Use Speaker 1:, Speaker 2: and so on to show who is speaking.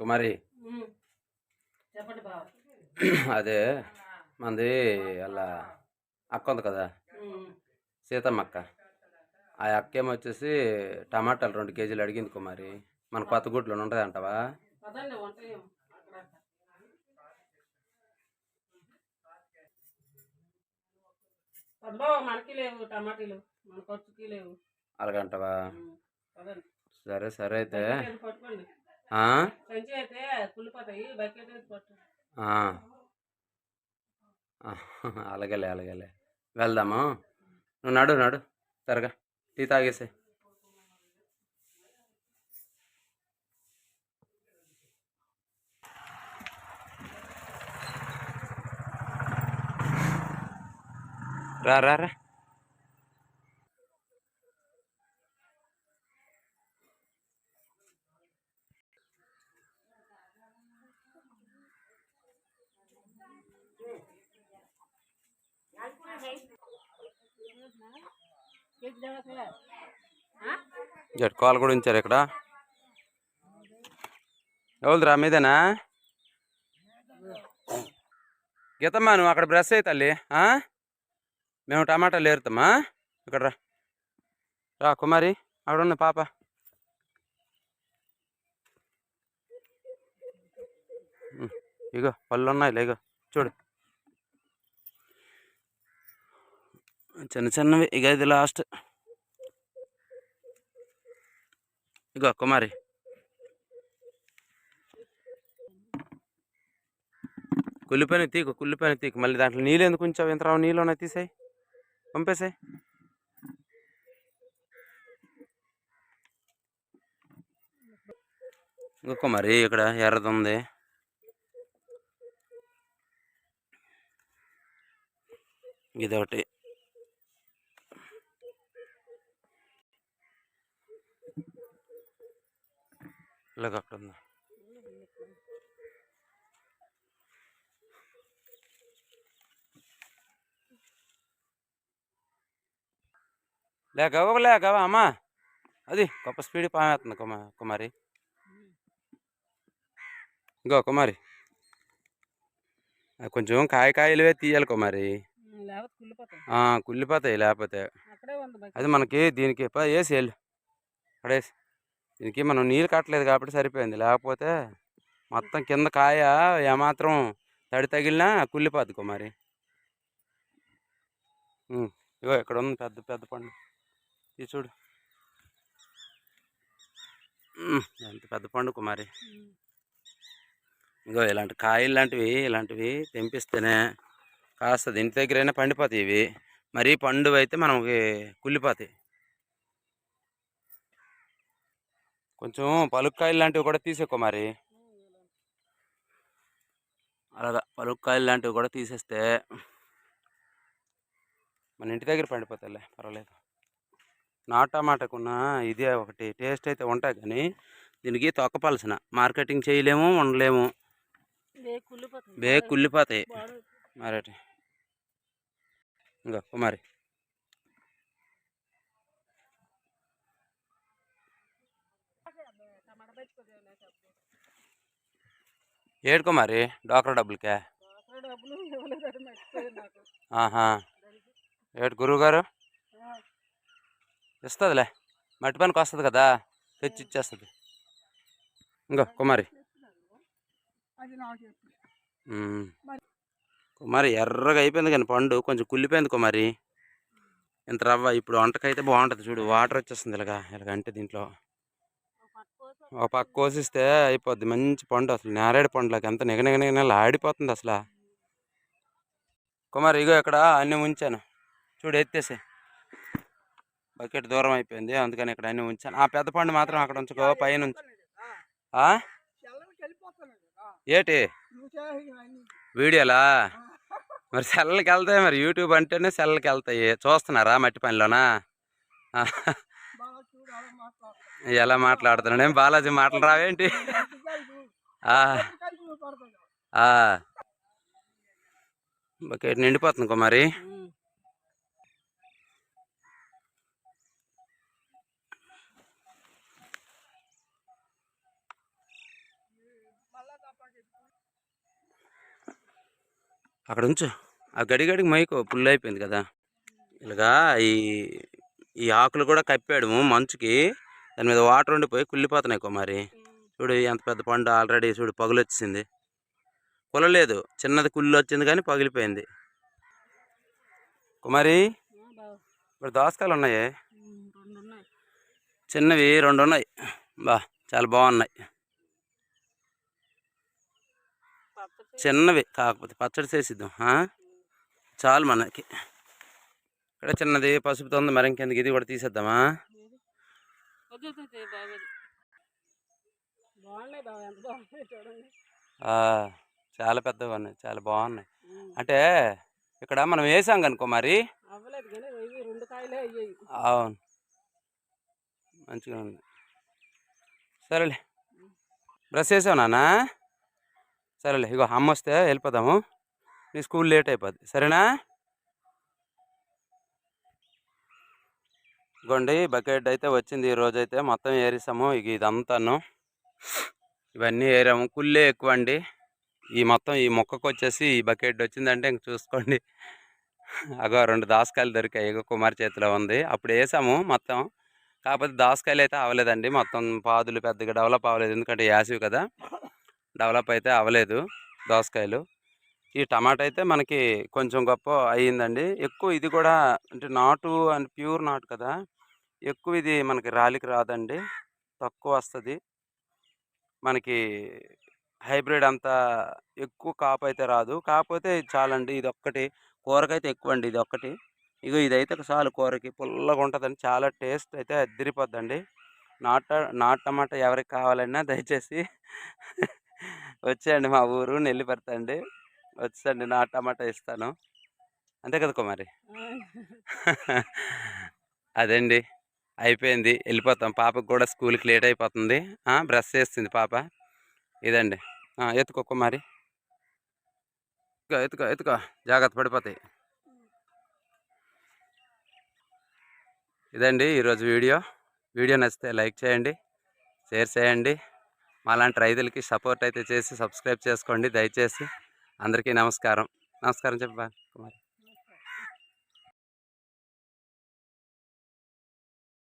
Speaker 1: కుమారి. అదే మంది అలా అక్క ఉంది కదా. సీతమ్మ అక్క ఆ అక్క ఏమో వచ్చేసి టమాటాలు రెండు కేజీలు అడిగింది కుమారి. మన కొత్త గుడ్లు ఉంటుంది అంటావా?
Speaker 2: పదండి వంట ఏం అక్కడ పద్మా మనకి లేవు టమాటీలు. మన ఖర్చుకి లేవు.
Speaker 1: అలాగంటావా? సరే సరే అయితే. అలాగేలే అలాగేలే. వెళ్దాము? నువ్వు నడు నడు. సరగా టీ తాగేసే రా రా రా. జట్ కాల్ కూడా ఉంచారు ఇక్కడ. ఎవరిదిరా? మీదేనా? గీతమ్మా నువ్వు అక్కడ బ్రష్ అయ్యి తల్లి. మేము టమాటాలు ఏరుతామా? ఇక్కడ రా. రా కుమారి అక్కడ ఉన్న పాప. ఇగో పళ్ళు ఉన్నాయి లేగో చూడు. చిన్న చిన్నవి. ఇక ఇది లాస్ట్. ఇగో కుమారి కుళ్ళిపోయిన తీకు కుళ్ళిపోయిన తీకు. మళ్ళీ దాంట్లో నీళ్ళు ఎందుకు ఉంచావు? ఎంత రావు? నీళ్ళు ఉన్నాయి తీసాయి. పంపేసాయి. ఇంకొక మరి ఇక్కడ ఎర్రది ఉంది. ఇదొకటి. అక్కడ ఉందా లేకవా లేకవా అమ్మా. అది గొప్ప స్పీడ్ పామేస్తుంది కుమా కుమారి. ఇంకో కుమారి. కొంచెం కాయ కాయలువే తీయాలి కుమారి.
Speaker 2: కుళ్ళిపోతాయి.
Speaker 1: లేకపోతే అది మనకి దీనికి వేసి వెళ్ళు అక్కడ వేసి దీనికి మనం నీళ్ళు కట్టలేదు కాబట్టి సరిపోయింది. లేకపోతే మొత్తం కింద కాయ ఏమాత్రం తడి తగిలినా కుళ్ళిపోద్దుకో మరి ఇగో ఇక్కడ ఉంది పెద్ద పెద్ద పండు. ఇది చూడు. ఎంత పెద్ద పండు కుమారి. ఇగో ఇలాంటి కాయలు లాంటివి ఇలాంటివి తెంపిస్తేనే కాస్త ఇంటి దగ్గరైనా పండిపోతాయి ఇవి. మరీ పండు అయితే మనకి కుళ్ళిపోతాయి. కొంచెం పలుక్కాయలు లాంటివి కూడా తీసేకో మరి. అలాగా పలుక్కాయలు లాంటివి కూడా తీసేస్తే మన ఇంటి దగ్గర పండిపోతాయిలే పర్వాలేదు. నాటు టమాటాకున్న ఇదే ఒకటి టేస్ట్ అయితే ఉంటాయి కానీ దీనికి తొక్కపలసిన మార్కెటింగ్ చేయలేము ఉండలేము
Speaker 2: బే కుళ్ళిపోతాయి.
Speaker 1: మరటి? ఇంకా కుమారి ఏడు కుమారి డాక్టర్ డబ్బులకే. ఆహా. ఏడు గురువు గారు ఇస్తుందిలే. మట్టి పనికి వస్తుంది కదా? తెచ్చి ఇచ్చేస్తుంది. ఇంకా కుమారి. కుమారి ఎర్రగా అయిపోయింది కానీ పండు కొంచెం కుళ్ళిపోయింది కుమారి. ఇంత రవ్వ ఇప్పుడు వంటకైతే బాగుంటుంది చూడు వాటర్ వచ్చేస్తుంది ఇలాగా ఇలాగ అంటే దీంట్లో. ఒక పక్క కోసిస్తే అయిపోద్ది. మంచి పండు అసలు. నేరేడు పండులాగా ఎంత నిగ నిగ నిగ ఆడిపోతుంది అసలు. కుమార్ ఇగో ఇక్కడ అన్నీ ఉంచాను. చూడు ఎత్తేసే బకెట్ దూరం అయిపోయింది. అందుకని ఇక్కడ అన్నీ ఉంచాను. ఆ పెద్ద పండు మాత్రం అక్కడ ఉంచుకో. పైన ఉంచు? ఏటి? వీడియోలా? మరి సెల్లకి వెళ్తాయి. మరి యూట్యూబ్ అంటేనే సెల్లకి వెళ్తాయి. చూస్తున్నారా మట్టి పనిలోనా. ఎలా మాట్లాడుతున్నాడు? ఏం బాలాజీ మాటలు రావేంటి? బకెట్ నిండిపోతుంది కుమారి అక్కడ ఉంచు. ఆ గడి గడికి మైకు పుల్ అయిపోయింది కదా. ఇలాగా ఈ ఈ ఆకులు కూడా కప్పాడు మంచుకి. దాని మీద వాటర్ ఉండిపోయి కుళ్ళిపోతున్నాయి కుమారి చూడు ఎంత పెద్ద పండు ఆల్రెడీ చూడు పగులు వచ్చింది కులలేదు చిన్నది కుళ్ళు వచ్చింది కానీ పగిలిపోయింది. కుమారి ఇప్పుడు దోసకాయలు ఉన్నాయి? చిన్నవి రెండు ఉన్నాయి బా చాలా బాగున్నాయి. చిన్నవి కాకపోతే పచ్చడి చేసిద్దాం? చాలు మనకి. ఇక్కడ చిన్నది పసుపుతో ఉంది మరి ఇంకెందుకు? ఇది కూడా తీసేద్దామా?
Speaker 2: బాగోదు బాగున్నాయి బావ ఎంత బాగున్నాయి చూడండి.
Speaker 1: ఆ, చాలా పెద్దగా ఉన్నాయి చాలా బాగున్నాయి. అంటే ఇక్కడ మనం వేసాం కనుకో మరి? అవును. మంచిగా ఉంది సరేలే. బ్రష్ చేసావు నాన్న? సరేలే ఇగో అమ్మ వస్తే వెళ్ళిపోదాము. నీ స్కూల్ లేట్ అయిపోద్ది. సరేనా? ఇగోండి బకెట్ అయితే వచ్చింది. ఈ రోజు అయితే మొత్తం ఏరిసాము. ఇక ఇదంతాను. ఇవన్నీ ఏరాము. కుళ్ళే ఎక్కువ అండి ఈ మొత్తం ఈ మొక్కకు వచ్చేసి ఈ బకెట్ వచ్చిందంటే ఇంక చూసుకోండి. అగో రెండు దాసకాయలు దొరికాయి. ఇగో కుమార్ చేతిలో ఉంది. అప్పుడు వేసాము మొత్తం. కాకపోతే దాసకాయలు అయితే అవ్వలేదండి మొత్తం పాదులు పెద్దగా డెవలప్ అవ్వలేదు. ఎందుకంటే యాసివ్ కదా. డెవలప్ అయితే అవ్వలేదు దోసకాయలు. ఈ టమాటా అయితే మనకి కొంచెం గొప్ప అయ్యిందండి. ఎక్కువ ఇది కూడా అంటే నాటు అండ్ ప్యూర్ నాటు కదా. ఎక్కువ ఇది మనకి రాలికి రాదండి. తక్కువ వస్తుంది మనకి హైబ్రిడ్ అంత ఎక్కువ కాపు అయితే రాదు. కాకపోతే ఇది చాలండి ఇది ఒక్కటి కూరకైతే ఎక్కువ అండి ఇది ఒక్కటి ఇగో ఇదైతే చాలు కూరకి పుల్లగా ఉంటుందండి. చాలా టేస్ట్ అయితే అద్దరిపోద్దండి. నాట నాటు టమాటా ఎవరికి కావాలన్నా దయచేసి వచ్చేయండి మా ఊరు నెల్లి పెడతాండి. వచ్చండి నాటు టమాటా ఇస్తాను. అంతే కదా కుమారి? అదండి? అయిపోయింది. వెళ్ళిపోతాం. పాపకు కూడా స్కూల్కి లేట్ అయిపోతుంది. బ్రష్ చేస్తుంది పాప. ఇదండి. ఆ, ఎత్తుకో ఎత్తుకో ఎత్తుకో ఎత్తుకో. జాగ్రత్త పడిపోతాయి. ఇదండి ఈరోజు వీడియో. వీడియో నచ్చితే లైక్ చేయండి. షేర్ చేయండి. మాలాంటి రైతులకి సపోర్ట్ అయితే చేసి సబ్స్క్రైబ్ చేసుకోండి. దయచేసి అందరికీ నమస్కారం. నమస్కారం చెప్పా కుమారి.